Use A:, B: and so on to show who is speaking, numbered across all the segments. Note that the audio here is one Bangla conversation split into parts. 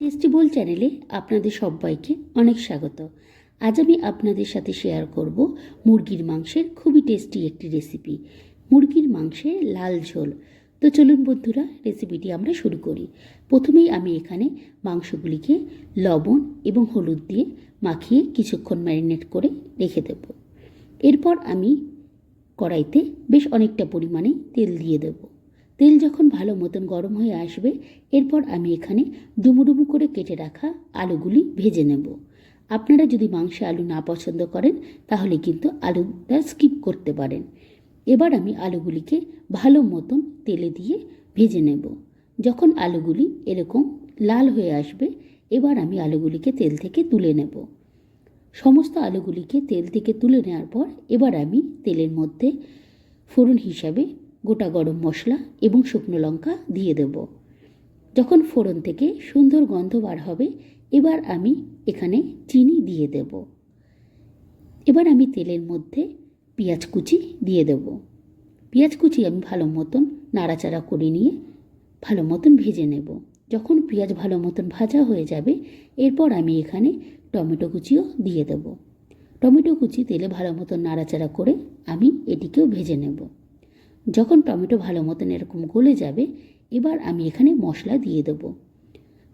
A: টেস্টি বোল চ্যানেলে আপনাদের সবাইকে অনেক স্বাগত। আজ আমি আপনাদের সাথে শেয়ার করব মুরগির মাংসের খুবই টেস্টি একটি রেসিপি। মুরগির মাংসের লাল ঝোল। তো চলুন বন্ধুরা, রেসিপিটি আমরা শুরু করি। প্রথমেই আমি এখানে মাংসগুলিকে লবণ এবং হলুদ দিয়ে মাখিয়ে কিছুক্ষণ ম্যারিনেট করে রেখে দেব। এরপর আমি কড়াইতে বেশ অনেকটা পরিমাণে তেল দিয়ে দেব। তেল যখন ভালো মতন গরম হয়ে আসবে, এরপর আমি এখানে ডুমো ডুমো করে কেটে রাখা আলুগুলি ভেজে নেব। আপনারা যদি মাংসে আলু না পছন্দ করেন, তাহলে কিন্তু আলুটা স্কিপ করতে পারেন। এবার আমি আলুগুলিকে ভালো মতন তেলে দিয়ে ভেজে নেব। যখন আলুগুলি এরকম লাল হয়ে আসবে, এবার আমি আলুগুলিকে তেল থেকে তুলে নেব। সমস্ত আলুগুলিকে তেল থেকে তুলে নেওয়ার পর, এবার আমি তেলের মধ্যে ফোড়ন হিসাবে গোটা গরম মশলা এবং শুকনো লঙ্কা দিয়ে দেব। যখন ফোড়ন থেকে সুন্দর গন্ধ বার হবে, এবার আমি এখানে চিনি দিয়ে দেব। এবার আমি তেলের মধ্যে পেঁয়াজ কুচি দিয়ে দেব। পেঁয়াজ কুচি আমি ভালো মতন নাড়াচাড়া করে নিয়ে ভালো মতন ভেজে নেব। যখন পেঁয়াজ ভালো মতন ভাজা হয়ে যাবে, এরপর আমি এখানে টমেটো কুচিও দিয়ে দেব। টমেটো কুচি তেলে ভালো মতন নাড়াচাড়া করে আমি এটিকেও ভেজে নেব। যখন টমেটো ভালো মতন এরকম গলে যাবে, এবার আমি এখানে মশলা দিয়ে দেব।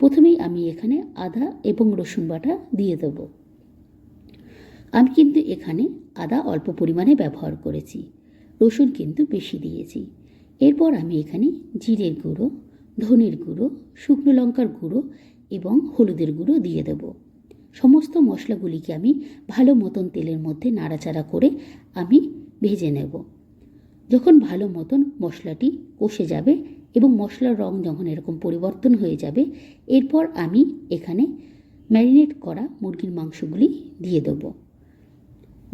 A: প্রথমেই আমি এখানে আদা এবং রসুন বাটা দিয়ে দেব। আমি কিন্তু এখানে আদা অল্প পরিমাণে ব্যবহার করেছি, রসুন কিন্তু বেশি দিয়েছি। এরপর আমি এখানে জিরের গুঁড়ো, ধনের গুঁড়ো, শুকনো লঙ্কার গুঁড়ো এবং হলুদের গুঁড়ো দিয়ে দেব। সমস্ত মশলাগুলিকে আমি ভালো মতন তেলের মধ্যে নাড়াচাড়া করে আমি ভেজে নেব। যখন ভালো মতন মশলাটি কষে যাবে এবং মশলার রং যখন এরকম পরিবর্তন হয়ে যাবে, এরপর আমি এখানে ম্যারিনেট করা মুরগির মাংসগুলি দিয়ে দেবো।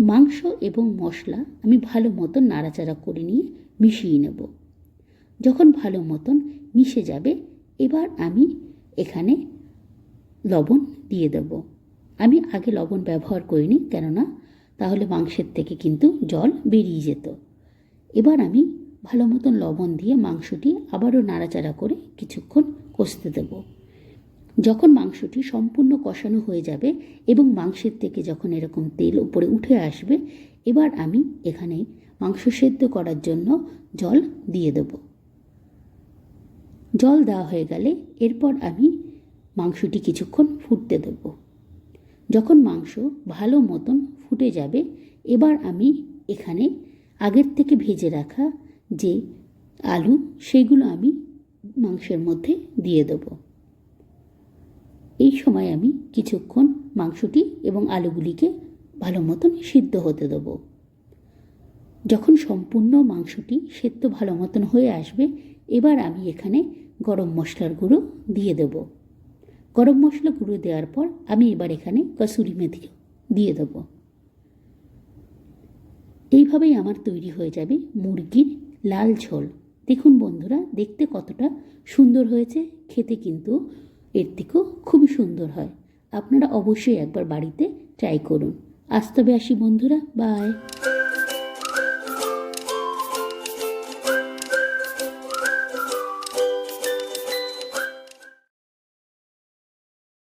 A: মাংস এবং মশলা আমি ভালো মতন নাড়াচাড়া করে নিয়ে মিশিয়ে নেব। যখন ভালো মতন মিশে যাবে, এবার আমি এখানে লবণ দিয়ে দেব। আমি আগে লবণ ব্যবহার করিনি কেননা তাহলে মাংসের থেকে কিন্তু জল বেরিয়ে যেত। এবার আমি ভালো মতন লবণ দিয়ে মাংসটি আবারও নাড়াচাড়া করে কিছুক্ষণ কষতে দেব। যখন মাংসটি সম্পূর্ণ কষানো হয়ে যাবে এবং মাংসের থেকে যখন এরকম তেল উপরে উঠে আসবে, এবার আমি এখানে মাংস সেদ্ধ করার জন্য জল দিয়ে দেব। জল দেওয়া হয়ে গেলে এরপর আমি মাংসটি কিছুক্ষণ ফুটতে দেব। যখন মাংস ভালো মতন ফুটে যাবে, এবার আমি এখানে আগের থেকে ভেজে রাখা যে আলু, সেগুলো আমি মাংসের মধ্যে দিয়ে দেব। এই সময় আমি কিছুক্ষণ মাংসটি এবং আলুগুলিকে ভালো মতন সিদ্ধ হতে দেব। যখন সম্পূর্ণ মাংসটি সেদ্ধ ভালো মতন হয়ে আসবে, এবার আমি এখানে গরম মশলার গুঁড়ো দিয়ে দেব। গরম মশলা গুঁড়ো দেওয়ার পর আমি এবার এখানে কসুরি মেথি দিয়ে দেবো। এইভাবেই আমার তৈরি হয়ে যাবে মুরগির লাল ঝোল। দেখুন বন্ধুরা, দেখতে কতটা সুন্দর হয়েছে, খেতে কিন্তু এর থেকেও খুবই সুন্দর হয়। আপনারা অবশ্যই একবার বাড়িতে ট্রাই করুন। আজ তবে আসি বন্ধুরা, বাই।